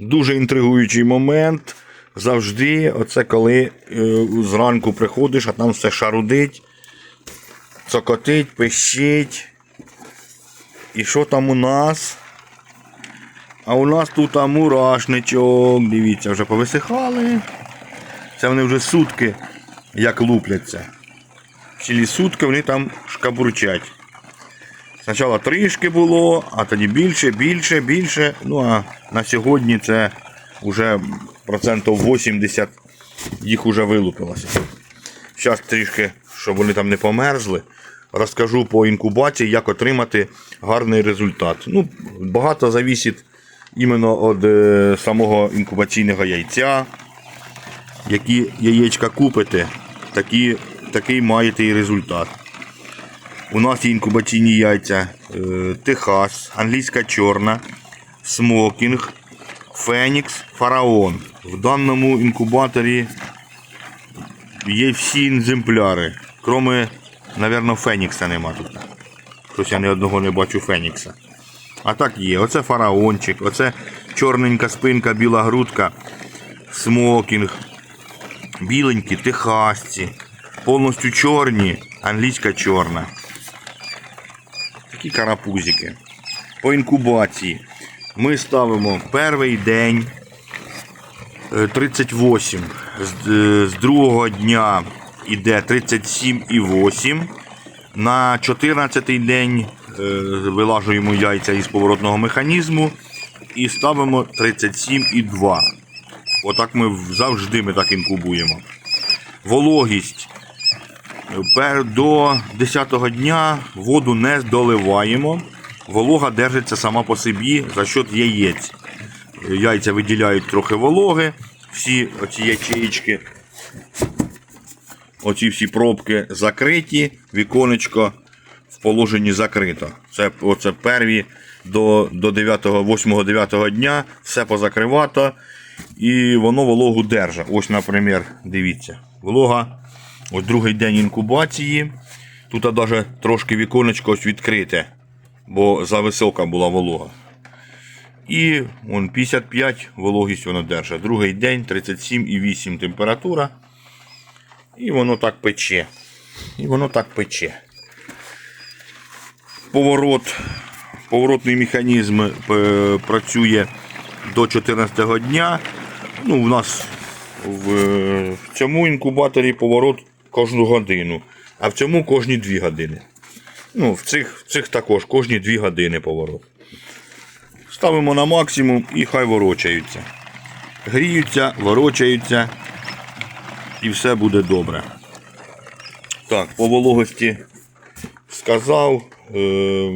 Дуже інтригуючий момент. Завжди, оце коли е, зранку приходиш, а там все шарудить, цокотить, пищить. І що там у нас? А у нас тут мурашничок. Дивіться, вже повисихали. Це вони вже сутки як лупляться. Цілі сутки вони там шкабурчать. Спочатку трішки було, а тоді більше, більше, більше. Ну а на сьогодні це вже процентів 80 їх вже вилупилося. Зараз трішки, щоб вони там не померзли, розкажу по інкубації, як отримати гарний результат. Ну, багато завісить іменно від е, самого інкубаційного яйця. Які яєчка купите, такі, такий маєте і результат. У нас є інкубаційні яйця е, Техас, англійська чорна, смокінг, Фенікс, фараон. В даному інкубаторі є всі екземпляри, кроме, мабуть, Фенікса нема тут. Щось я ні одного не бачу Фенікса. А так є. Оце фараончик, оце чорненька спинка, біла грудка, смокінг, біленькі, техасці, повністю чорні, англійська чорна. Такі карапузики. По інкубації ми ставимо перший день е, 38. З, е, з другого дня йде 37,8. На 14-й день е, вилажуємо яйця із поворотного механізму і ставимо 37,2. Отак ми завжди ми так інкубуємо. Вологість До 10-го дня воду не доливаємо. Волога держиться сама по собі за счет яєць. Яйця виділяють трохи вологи, всі оці ячеїчки, оці всі пробки закриті, віконечко в положенні закрито. Це оце перві до, до 8-9 дня, все позакривато і воно вологу держить. Ось, наприклад, дивіться, волога Ось другий день інкубації. Тут навіть трошки віконечко ось відкрите, бо зависока була волога. І вон 55 вологість воно держить. Другий день 37,8 температура. І воно так пече. І воно так пече. Поворот, поворотний механізм е, працює до 14 дня. Ну, у нас е, в цьому інкубаторі поворот кожну годину, а в цьому кожні 2 години. Ну, в цих, в цих також кожні 2 години поворот. Ставимо на максимум і хай ворочаються. Гріються, ворочаються і все буде добре. Так, по вологості сказав. Е,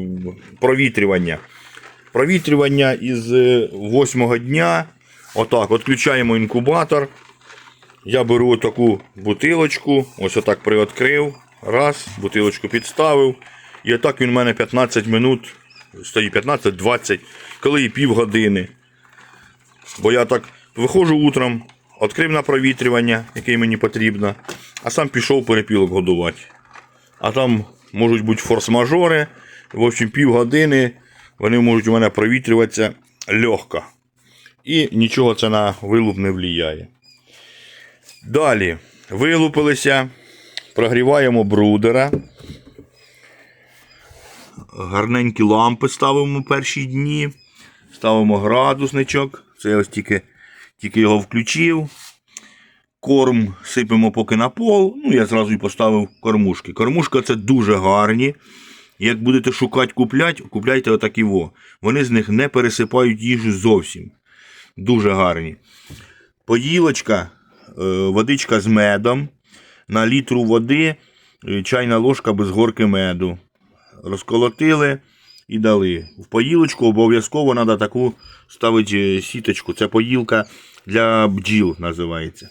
провітрювання. Провітрювання із е, восьмого дня. Отак, відключаємо інкубатор. Я беру таку бутилочку, ось отак приоткрив. Раз, бутилочку підставив. І отак він у мене 15 минут, стоїть 15-20, коли і півгодини. Бо я так виходжу утром, відкрив на провітрювання, яке мені потрібно, а сам пішов перепілок годувати. А там можуть бути форс-мажори. В общем, півгодини вони можуть у мене провітрюватися легко. І нічого це на вилуп не впливає. Далі вилупилися, прогріваємо брудера. Гарненькі лампи ставимо перші дні. Ставимо градусничок. Це я ось тільки, тільки його включив. Корм сипемо поки на пол. Ну, я зразу і поставив кормушки. Кормушка це дуже гарні. Як будете шукати купляти, купляйте отакі во. Вони з них не пересипають їжу зовсім. Дуже гарні. Поїлочка, е, водичка з медом. На літру води е, чайна ложка без горки меду. Розколотили і дали. В поїлочку обов'язково треба таку ставити е, сіточку. Це поїлка для бджіл називається.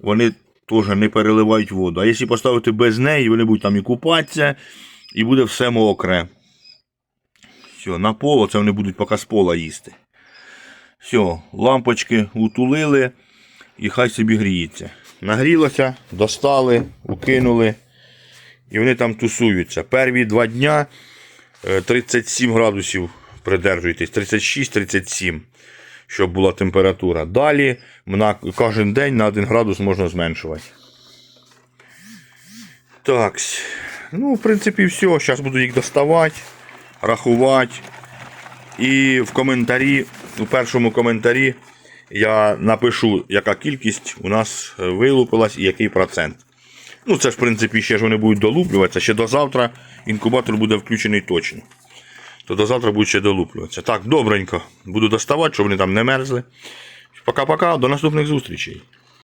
Вони теж не переливають воду. А якщо поставити без неї, вони будуть там і купатися, і буде все мокре. Все, на поло це вони будуть поки з пола їсти. Все, лампочки утулили і хай собі гріється. Нагрілося, достали, укинули. І вони там тусуються. Перві два дня е, 37 градусів придержуйтесь, 36-37. щоб була температура. Далі на кожен день на 1 градус можна зменшувати. Так. Ну, в принципі, все. Зараз буду їх доставати, рахувати. І в коментарі, у першому коментарі я напишу, яка кількість у нас е, вилупилась і який процент. Ну, це ж, в принципі, ще ж вони будуть долуплюватися. Ще до завтра інкубатор буде включений точно. То до завтра будуть ще долуплюватися. Так, добренько. Буду доставати, щоб вони там не мерзли. Пока-пока, до наступних зустрічей.